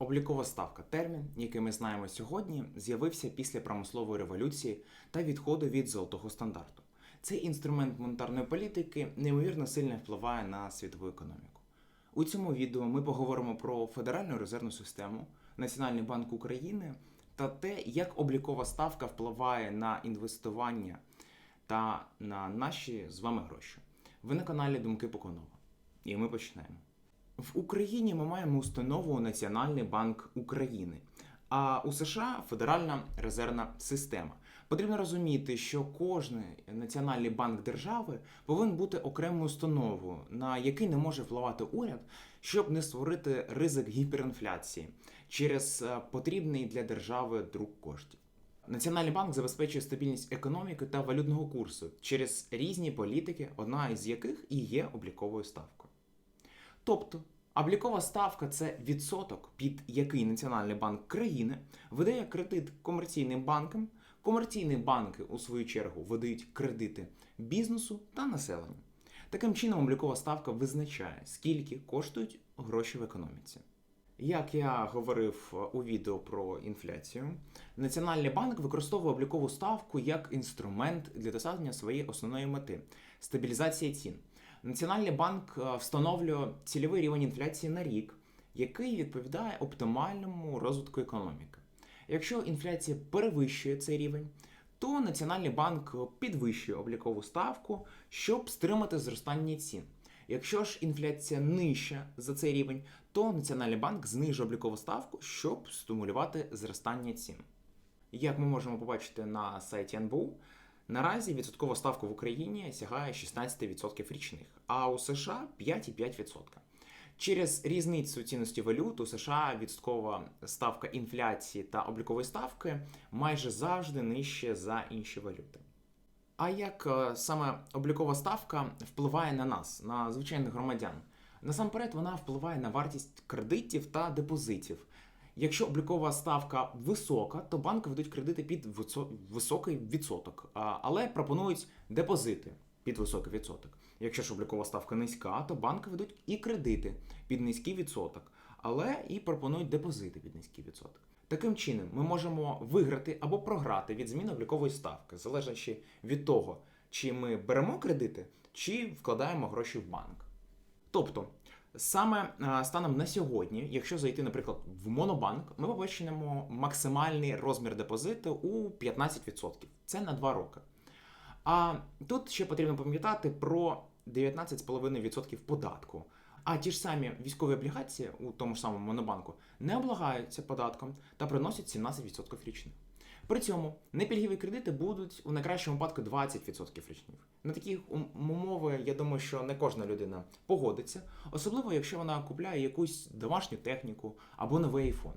Облікова ставка термін, який ми знаємо сьогодні, з'явився після промислової революції та відходу від золотого стандарту. Цей інструмент монетарної політики неймовірно сильно впливає на світову економіку. У цьому відео ми поговоримо про Федеральну резервну систему, Національний банк України та те, як облікова ставка впливає на інвестування та на наші з вами гроші. Ви на каналі Думки Поконова. І ми починаємо. В Україні ми маємо установу Національний банк України, а у США Федеральна резервна система. Потрібно розуміти, що кожен національний банк держави повинен бути окремою установою, на який не може впливати уряд, щоб не створити ризик гіперінфляції через е, потрібний для держави друк коштів. Національний банк забезпечує стабільність економіки та валютного курсу через різні політики, одна із яких і є обліковою ставкою. Тобто, облікова ставка це відсоток, під який Національний банк країни видає кредит комерційним банкам. Комерційні банки, у свою чергу, видають кредити бізнесу та населенню. Таким чином, облікова ставка визначає, скільки коштують гроші в економіці. Як я говорив е, у відео про інфляцію, Національний банк використовує облікову ставку як інструмент для досягнення своєї основної мети стабілізації цін. Національний банк е, встановлює цільовий рівень інфляції на рік, який відповідає оптимальному розвитку економіки. Якщо інфляція перевищує цей рівень, то Національний банк підвищує облікову ставку, щоб стримати зростання цін. Якщо ж інфляція нижча за цей рівень, то Національний банк знижує облікову ставку, щоб стимулювати зростання цін. Як ми можемо побачити на сайті НБУ, наразі відсоткова ставка в Україні сягає 16% річних, а у США 5,5%. Через різницю цінності валют у США відсоткова ставка інфляції та облікової ставки майже завжди нижче за інші валюти. А як е, саме облікова ставка впливає на нас, на звичайних громадян? Насамперед, вона впливає на вартість кредитів та депозитів. Якщо облікова ставка висока, то банки ведуть кредити під високий відсоток, але пропонують депозити під високий відсоток. Якщо ж облікова ставка низька, то банки ведуть і кредити під низький відсоток, але і пропонують депозити під низький відсоток. Таким чином, ми можемо виграти або програти від зміни облікової ставки, залежачи від того, чи ми беремо кредити, чи вкладаємо гроші в банк. Тобто, саме станом на сьогодні, якщо зайти, наприклад, в Монобанк, ми побачимо максимальний розмір депозиту у 15%. Це на 2 роки. А тут ще потрібно пам'ятати про 19,5% податку. А ті ж самі військові облігації у тому ж самому монобанку не облагаються податком та приносять 17% річних. При цьому непільгові кредити будуть у найкращому випадку 20% річних. На такі умови, я думаю, що не кожна людина погодиться, особливо якщо вона купляє якусь домашню техніку або новий айфон.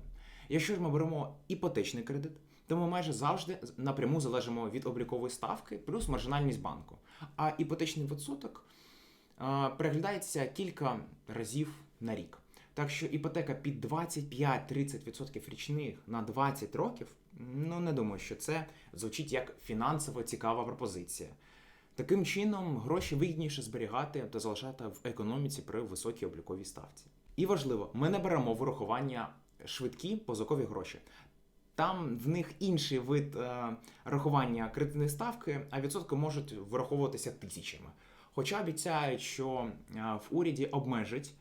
Якщо ж ми беремо іпотечний кредит, то ми майже завжди напряму залежимо від облікової ставки плюс маржинальність банку. А іпотечний відсоток переглядається кілька разів на рік. Так що іпотека під 25-30% річних на 20 років, ну не думаю, що це звучить як фінансово цікава пропозиція. Таким чином, гроші вигідніше зберігати та залишати в економіці при високій обліковій ставці. І важливо, ми не беремо в урахування швидкі позикові гроші. Там в них інший вид е, рахування кредитної ставки, а відсотки можуть вираховуватися тисячами. Хоча обіцяють, що е, в уряді обмежать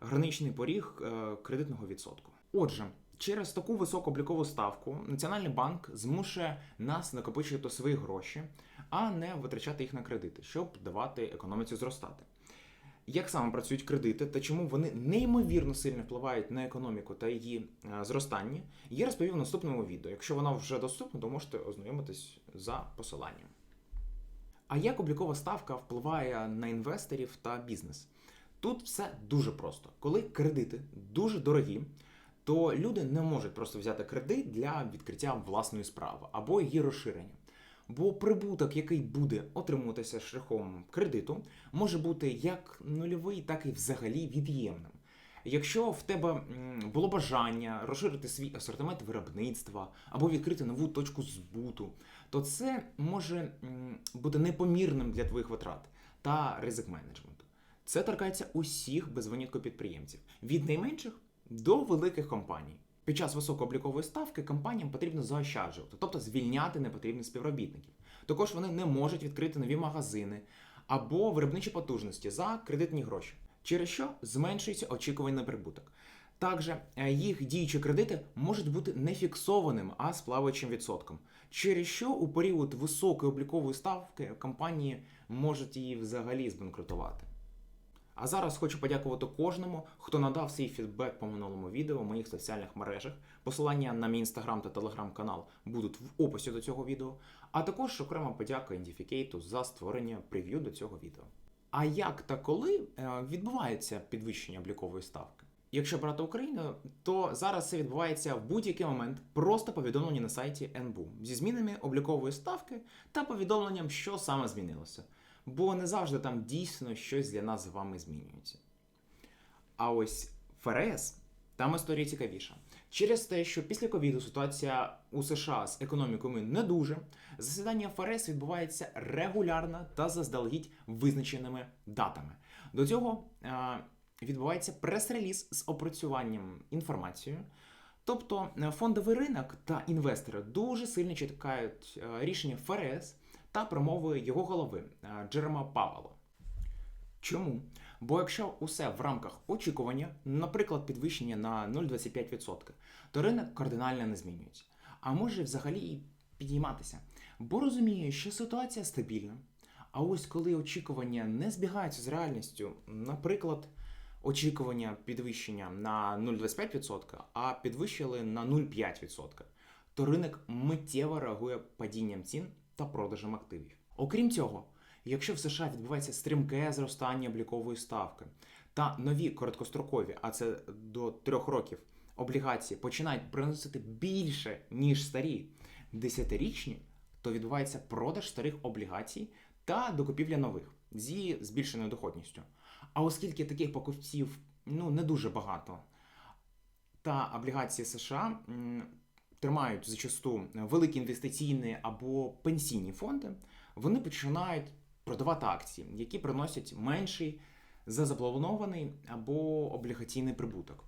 граничний поріг е, кредитного відсотку. Отже, через таку високу облікову ставку Національний банк змушує нас накопичувати свої гроші, а не витрачати їх на кредити, щоб давати економіці зростати. Як саме працюють кредити та чому вони неймовірно сильно впливають на економіку та її е, зростання, я розповів в наступному відео. Якщо воно вже доступне, то можете ознайомитись за посиланням. А як облікова ставка впливає на інвесторів та бізнес? Тут все дуже просто. Коли кредити дуже дорогі, то люди не можуть просто взяти кредит для відкриття власної справи або її розширення. Бо прибуток, який буде отримуватися шляхом кредиту, може бути як нульовий, так і взагалі від'ємним. Якщо в тебе було бажання розширити свій асортимент виробництва або відкрити нову точку збуту, то це може бути непомірним для твоїх витрат та ризик менеджменту. Це торкається усіх без винятку підприємців від найменших до великих компаній. Під час високооблікової ставки компаніям потрібно заощаджувати, тобто звільняти непотрібних співробітників. Також вони не можуть відкрити нові магазини або виробничі потужності за кредитні гроші, через що зменшується очікуваний прибуток. Також е, їх діючі кредити можуть бути не фіксованим, а з плаваючим відсотком, через що у період високої облікової ставки компанії можуть її взагалі збанкрутувати. А зараз хочу подякувати кожному, хто надав свій фідбек по минулому відео в моїх соціальних мережах. Посилання на мій інстаграм та телеграм-канал будуть в описі до цього відео. А також окрема подяка Індіфікейту за створення прев'ю до цього відео. А як та коли е, відбувається підвищення облікової ставки? Якщо брати Україну, то зараз це відбувається в будь-який момент просто повідомлення на сайті НБУ зі змінами облікової ставки та повідомленням, що саме змінилося. Бо не завжди там дійсно щось для нас з вами змінюється. А ось ФРС, там історія цікавіша. Через те, що після ковіду ситуація у США з економікою не дуже, засідання ФРС відбувається регулярно та заздалегідь визначеними датами. До цього е, відбувається прес-реліз з опрацюванням інформацією. Тобто е, фондовий ринок та інвестори дуже сильно чекають е, рішення ФРС та промови його голови е, Джерема Павела. Чому? Бо якщо усе в рамках очікування, наприклад, підвищення на 0,25%, то ринок кардинально не змінюється. А може взагалі і підійматися. Бо розуміє, що ситуація стабільна. А ось коли очікування не збігаються з реальністю, наприклад, очікування підвищення на 0,25%, а підвищили на 0,5%, то ринок миттєво реагує падінням цін та продажем активів. Окрім цього, якщо в США відбувається стрімке зростання облікової ставки та нові короткострокові, а це до трьох років, облігації починають приносити більше, ніж старі десятирічні, то відбувається продаж старих облігацій та докупівля нових зі збільшеною доходністю. А оскільки таких покупців ну, не дуже багато, та облігації США тримають зачасту великі інвестиційні або пенсійні фонди, вони починають продавати акції, які приносять менший за запланований або облігаційний прибуток.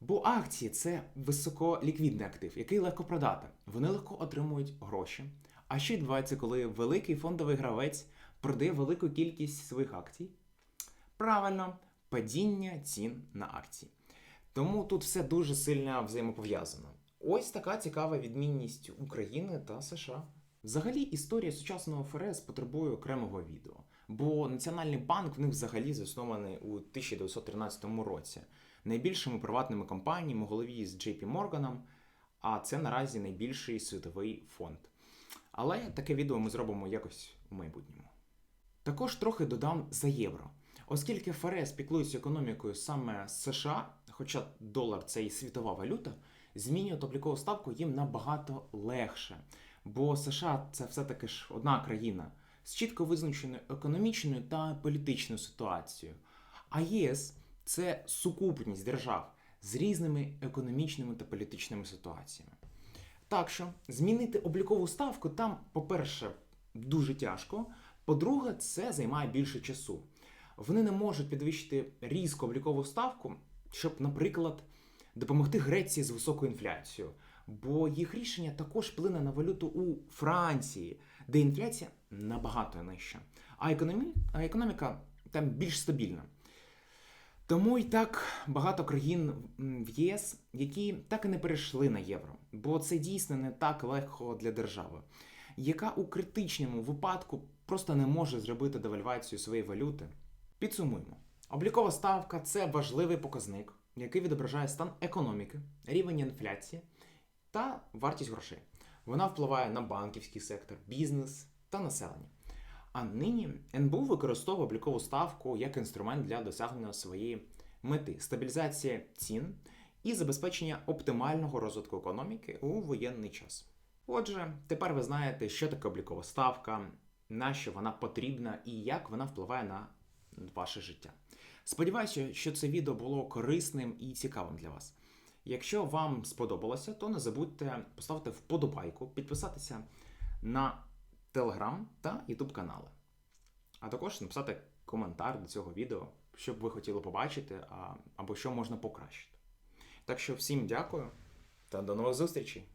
Бо акції це високоліквідний актив, який легко продати. Вони легко отримують гроші. А що відбувається, коли великий фондовий гравець продає велику кількість своїх акцій? Правильно, падіння цін на акції. Тому тут все дуже сильно взаємопов'язано. Ось така цікава відмінність України та США. Взагалі, історія сучасного ФРС потребує окремого відео, бо Національний банк в них взагалі заснований у 1913 році найбільшими приватними компаніями голові з JP Morgan, а це наразі найбільший світовий фонд. Але таке відео ми зробимо якось у майбутньому. Також трохи додам за євро. Оскільки ФРС піклується економікою саме США, хоча долар це і світова валюта, змінювати облікову ставку їм набагато легше. Бо США це все-таки ж одна країна з чітко визначеною економічною та політичною ситуацією. А ЄС це сукупність держав з різними економічними та політичними ситуаціями. Так що змінити облікову ставку там, по-перше, дуже тяжко. По-друге, це займає більше часу. Вони не можуть підвищити різко облікову ставку, щоб, наприклад, допомогти Греції з високою інфляцією. Бо їх рішення також вплине на валюту у Франції, де інфляція набагато нижча, а, економі... а економіка там більш стабільна. Тому і так багато країн в ЄС, які так і не перейшли на євро, бо це дійсно не так легко для держави, яка у критичному випадку просто не може зробити девальвацію своєї валюти. Підсумуємо: облікова ставка це важливий показник, який відображає стан економіки, рівень інфляції та вартість грошей. Вона впливає на банківський сектор, бізнес та населення. А нині НБУ використовує облікову ставку як інструмент для досягнення своєї мети стабілізація цін і забезпечення оптимального розвитку економіки у воєнний час. Отже, тепер ви знаєте, що таке облікова ставка, на що вона потрібна і як вона впливає на ваше життя. Сподіваюся, що це відео було корисним і цікавим для вас. Якщо вам сподобалося, то не забудьте поставити вподобайку, підписатися на Телеграм та Ютуб канали. А також написати коментар до цього відео, що б ви хотіли побачити, або що можна покращити. Так що всім дякую Та до нових зустрічей!